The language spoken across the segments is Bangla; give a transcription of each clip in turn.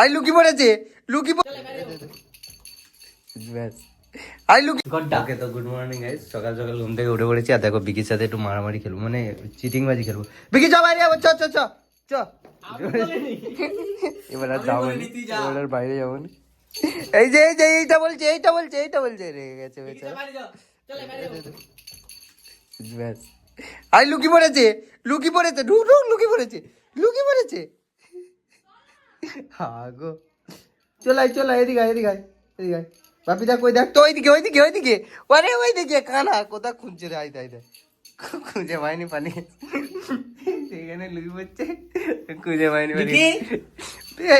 আই লুকি পড়েছে, লুকি আই লুকি তো গুড মর্নিং সকাল সকাল ঘুম থেকে উঠে পড়েছি, আর দেখো বিকির সাথে একটু মারামারি খেলব মানে খেলব। বিকি বাইরে চ চ বাইরে না। এই যে এই যে, এইটা বলছে এইটা বলছে এইটা বলছে। গেছে ব্যাস। আই পড়েছে পড়েছে ঢুক লুকি পড়েছে লুকি পড়েছে। হ্যাঁ গো চলাই চলাই এদিকে এদিকে এদিকে। বাপি দেখ ওই দেখ তো ওইদিকে ওইদিকে ওইদিকে। আরে ওইদিকে কানা কোথা খুঁজছে রে? আয় তাই দেখ। খুঁজে পাইনি পানি। সেখানে লুকি পড়ছে খুঁজে পাইনি পানি।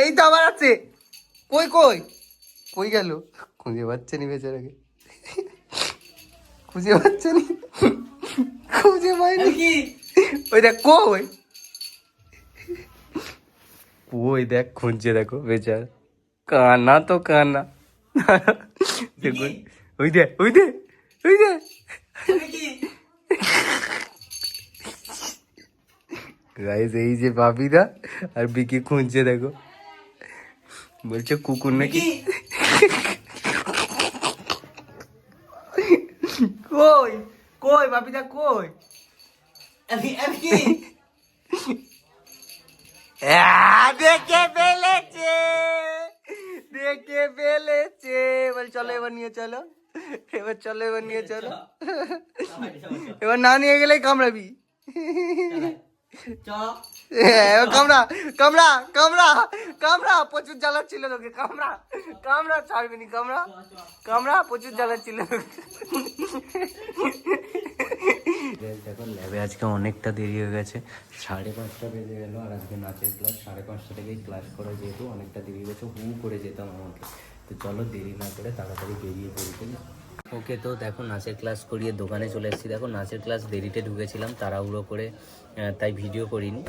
এই তো আবার আছে। কই কই? কই গেল? খুঁজে পাচ্ছে নি বেচারাকে। খুঁজে পাচ্ছে নি। খুঁজে পাইনি। ওই দেখ কই? ওই দেখ খুঁজছে দেখো বেচার কানা তো কানা দেখুন ওই দে ওই দে ওই দে গাইস এই যে বাপিদা আর বিকি খুঁজছে দেখো বলছে কুকুর নাকি কই কই বাপিদা কই আহ, দেখে ফেলেছে। দেখে ফেলেছে। এবার চলো এবার নিয়ে চলো। এবার চলো এবার নিয়ে চলো। এবার না নিয়ে গেলেই কামড়াবি। হ্যাঁ, কামড়া কামড়া কামড়া কামড়া প্রচুর জ্বালাচ্ছিল তোকে কামড়া কামড়া ছাড়বি কামড়া কামড়া প্রচুর জ্বালাচ্ছিল দেখো ল্যাবে আজকে অনেকটা দেরি হয়ে গেছে। সাড়ে পাঁচটা বেজে গেল আর আজকে নাচের ক্লাস সাড়ে পাঁচটা থেকেই ক্লাস করা যেহেতু অনেকটা দেরি হয়ে গেছে হু করে যেতাম আমাকে। তো চলো দেরি না করে তাড়াতাড়ি বেরিয়ে পড়ি ওকে তো দেখো, নাচের ক্লাস করিয়ে দোকানে চলে এসেছি। দেখো, নাচের ক্লাস দেরিতে ঢুকেছিলাম, তাড়াহুড়ো করে তাই ভিডিও করিনি।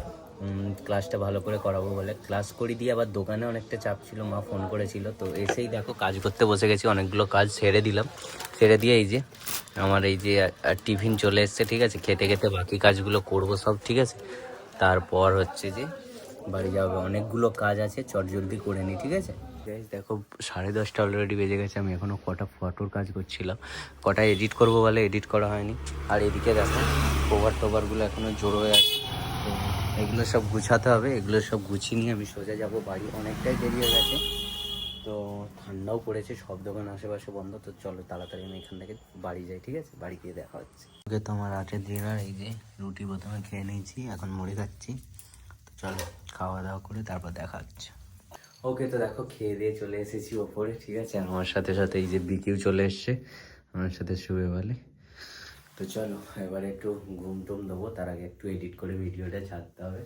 ক্লাসটা ভালো করে করাবো বলে। ক্লাস করি দিয়ে আবার দোকানে অনেকটা চাপ ছিল, মা ফোন করেছিল। তো এসেই দেখো, কাজ করতে বসে গেছি, অনেকগুলো কাজ ছেড়ে দিলাম। ছেড়ে দিয়ে এই যে, আমার এই যে টিফিন চলে এসছে, ঠিক আছে? খেতে খেতে বাকি কাজগুলো করব সব, ঠিক আছে? তারপর হচ্ছে যে, বাড়ি যাবে অনেকগুলো কাজ আছে চট জলদি করে নিই ঠিক আছে? Guys, দেখো সাড়ে দশটা অলরেডি বেজে গেছে আমি এখনও কটা ফটোর কাজ করছিলাম। কটা এডিট করব বলে এডিট করা হয়নি। আর এদিকে দেখো কভার টভারগুলো এখনও জোর হয়ে আছে। এগুলো সব গুছাতে হবে এগুলো সব গুছিয়ে নিয়ে আমি সোজা যাব বাড়ি। অনেকটাই দেরি হয়ে গেছে। তো ঠান্ডাও পড়েছে সব দোকান আশেপাশে বন্ধ। তো চলো তাড়াতাড়ি আমি এখান থেকে বাড়ি যাই ঠিক আছে? বাড়ি গিয়ে দেখা হচ্ছে। ওকে তো আমার রাতের ডিনার এই যে রুটি প্রথমে খেয়ে নিয়েছি এখন মুড়ি খাচ্ছি। তো চলো খাওয়া দাওয়া করে তারপর দেখা হচ্ছে। ওকে তো দেখো, খেয়ে দিয়ে চলে এসেছি ওপরে, ঠিক আছে? আমার সাথে সাথে এই যে বিকিও চলে এসছে, আমার সাথে শুয়ে বলে। তো চলো, এবার একটু ঘুম টুম দেবো তার আগে একটু এডিট করে ভিডিওটা ছাড়তে হবে।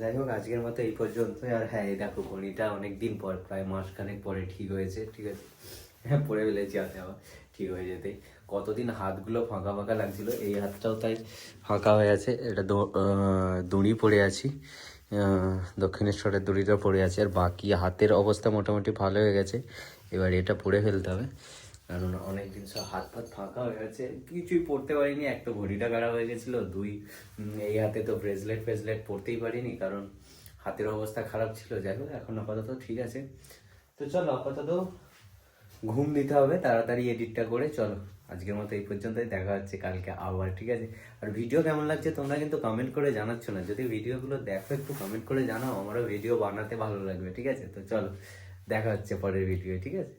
যাই হোক, আজকের মতো এই পর্যন্ত আর হ্যাঁ এই দেখো ঘড়িটা অনেক দিন পর, প্রায় মাসখানেক পরে ঠিক হয়েছে, ঠিক আছে? হ্যাঁ পরে ফেলেছি হাতে আবার, ঠিক হয়ে যেতেই। কতদিন হাতগুলো ফাঁকা ফাঁকা লাগছিল, এই হাতটাও তাই ফাঁকা হয়ে আছে। এটা দড়ি পড়ে আছি। দক্ষিণেশ্বরের দড়িটা পড়ে আছে, আর বাকি হাতের অবস্থা মোটামুটি ভালো হয়ে গেছে। এবার এটা পরে ফেলতে হবে। কারণ অনেক দিন সব হাত ফাত ফাঁকা হয়ে গেছে। কিছুই পড়তে পারিনি, এক তো ঘড়িটা খারাপ হয়ে গেছিল, দুই এই হাতে তো ব্রেসলেট ফ্রেসলেট পরতেই পারিনি, কারণ হাতের অবস্থা খারাপ ছিল। যাই হোক, এখন আপাতত ঠিক আছে। তো চলো, আপাতত ঘুম দিতে হবে, তাড়াতাড়ি এডিটটা করে, চলো। আজকের মতো এই পর্যন্তই, দেখা হচ্ছে কালকে আবার, ঠিক আছে? আর ভিডিও কেমন লাগছে তোমরা কিন্তু কমেন্ট করে জানাচ্ছ না। যদি ভিডিওগুলো দেখো, একটু কমেন্ট করে জানাও, আমারও ভিডিও বানাতে ভালো লাগবে, ঠিক আছে? তো চলো, দেখা হচ্ছে পরের ভিডিও ঠিক আছে?